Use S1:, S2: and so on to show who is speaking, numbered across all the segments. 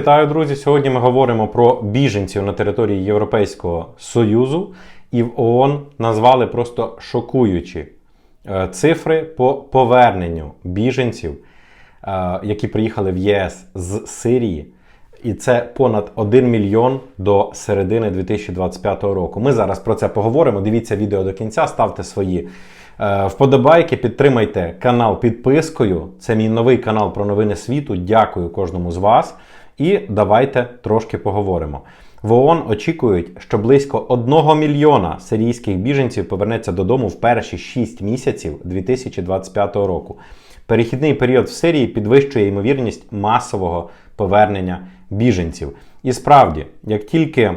S1: Вітаю, друзі! Сьогодні ми говоримо про біженців на території Європейського Союзу, і в ООН назвали просто шокуючі е, цифри по поверненню біженців, е, які приїхали в ЄС з Сирії. І це понад 1 мільйон до середини 2025 року. Ми зараз про це поговоримо. Дивіться відео до кінця, ставте свої е, вподобайки, підтримайте канал підпискою. Це мій новий канал про новини світу. Дякую кожному з вас. І давайте трошки поговоримо. В ООН очікують, що близько 1 мільйона сирійських біженців повернеться додому в перші 6 місяців 2025 року. Перехідний період в Сирії підвищує ймовірність масового повернення біженців. І справді, як тільки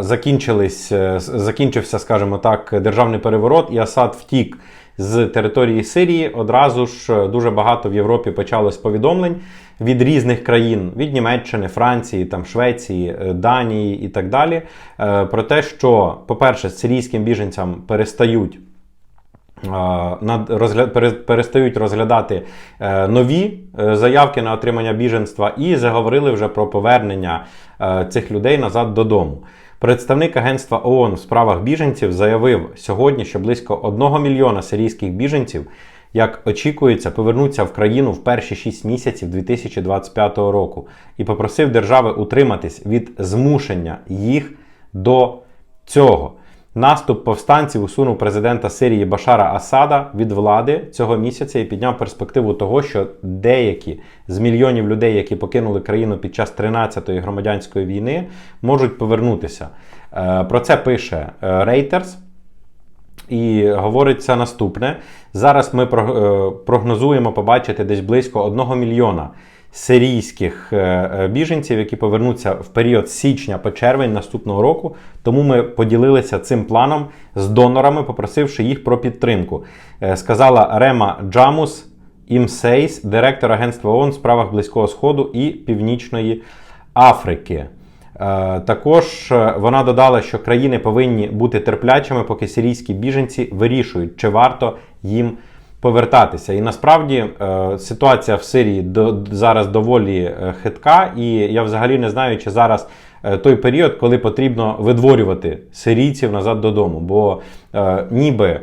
S1: закінчились, е, закінчився, скажімо так, державний переворот, і Асад втік з території Сирії, одразу ж е, дуже багато в Європі почалось повідомлень від різних країн, від Німеччини, Франції, там, Швеції, е, Данії і так далі, про те, що, по-перше, сирійським біженцям перестають. е, над- розгля- пере- Перестають розглядати е, нові е, заявки на отримання біженства і заговорили вже про повернення е, цих людей назад додому. Представник Агентства ООН в справах біженців заявив сьогодні, що близько 1 мільйона сирійських біженців, як очікується, повернуться в країну в перші 6 місяців 2025 року і попросив держави утриматись від змушення їх до цього. Наступ повстанців усунув президента Сирії Башара Асада від влади цього місяця і підняв перспективу того, що деякі з мільйонів людей, які покинули країну під час 13-ї громадянської війни, можуть повернутися. Е, Про це пише е, Reuters. І говориться наступне: зараз ми е, прогнозуємо побачити десь близько 1 мільйона сирійських е, е, біженців, які повернуться в період січня по червень наступного року. Тому ми поділилися цим планом з донорами, попросивши їх про підтримку. Е, Сказала Рема Джамус Імсейс, директор Агентства ООН в справах Близького Сходу і Північної Африки. Також вона додала, що країни повинні бути терплячими, поки сирійські біженці вирішують, чи варто їм повертатися. І насправді е, ситуація в Сирії зараз доволі е, хитка, і я взагалі не знаю, чи зараз е, той період, коли потрібно видворювати сирійців назад додому. Бо е, ніби, е,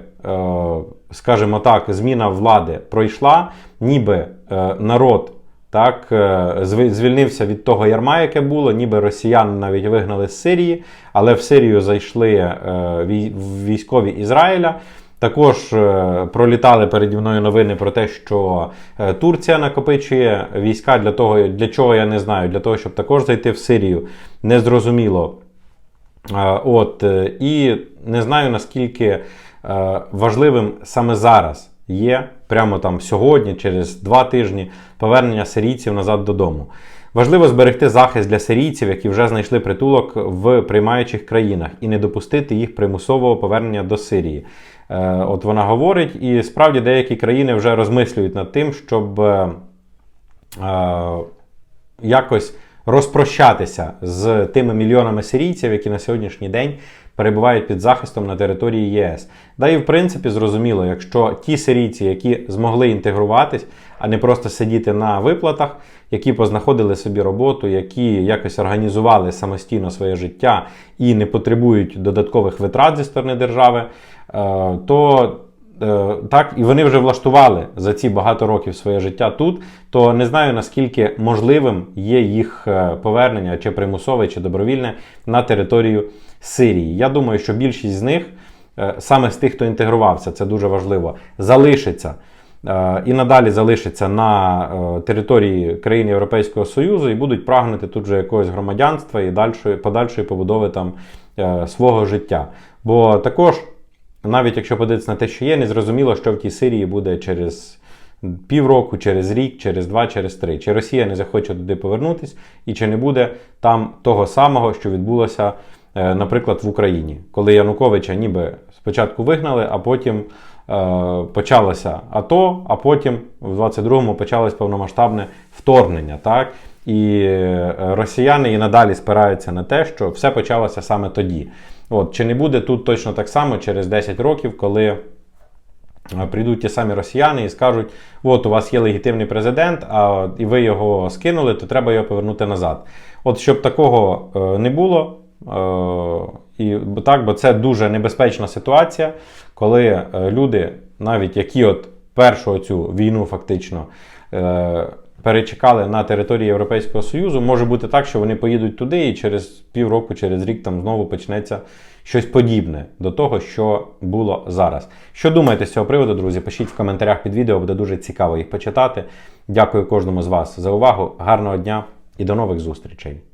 S1: скажімо так, зміна влади пройшла, ніби е, народ так, е, звільнився від того ярма, яке було, ніби росіян навіть вигнали з Сирії, але в Сирію зайшли е, вій- військові Ізраїля. Також е, пролітали переді мною новини про те, що е, Турція накопичує війська для того, для чого я не знаю, для того, щоб також зайти в Сирію. Незрозуміло. Е, От, і не знаю наскільки важливим саме зараз є, прямо там сьогодні, через два тижні, повернення сирійців назад додому. Важливо зберегти захист для сирійців, які вже знайшли притулок в приймаючих країнах, і не допустити їх примусового повернення до Сирії. Е, От вона говорить, і справді деякі країни вже розмислюють над тим, щоб е, е, якось розпрощатися з тими мільйонами сирійців, які на сьогоднішній день перебувають під захистом на території ЄС. Да і в принципі зрозуміло, якщо ті сирійці, які змогли інтегруватись, а не просто сидіти на виплатах, які познаходили собі роботу, які якось організували самостійно своє життя і не потребують додаткових витрат зі сторони держави, е, то так, і вони вже влаштували за ці багато років своє життя тут, то не знаю наскільки можливим є їх е, повернення, чи примусове, чи добровільне на територію Сирії. Я думаю, що більшість з них, е, саме з тих, хто інтегрувався, це дуже важливо, залишиться. е, І надалі залишиться на е, території країн Європейського Союзу і будуть прагнути тут же якогось громадянства і подальшої побудови там е, свого життя. Бо також навіть якщо подивитися на те, що є, не зрозуміло, що в тій Сирії буде через півроку, через рік, через два, через три. Чи Росія не захоче туди повернутись, і чи не буде там того самого, що відбулося, е, наприклад, в Україні, коли Януковича ніби спочатку вигнали, а потім е, почалося АТО, а потім в 22-му почалось повномасштабне вторгнення. Так? І е, росіяни і надалі спираються на те, що все почалося саме тоді. От, чи не буде тут точно так само через 10 років, коли е, прийдуть ті самі росіяни і скажуть: от у вас є легітимний президент, а і ви його скинули, то треба його повернути назад. От щоб такого е, не було. е, І так, бо це дуже небезпечна ситуація, коли е, люди, навіть які от першу цю війну фактично перечекали на території Європейського Союзу, може бути так, що вони поїдуть туди і через півроку, через рік там знову почнеться щось подібне до того, що було зараз. Що думаєте з цього приводу, друзі? Пишіть в коментарях під відео, буде дуже цікаво їх почитати. Дякую кожному з вас за увагу. Гарного дня і до нових зустрічей!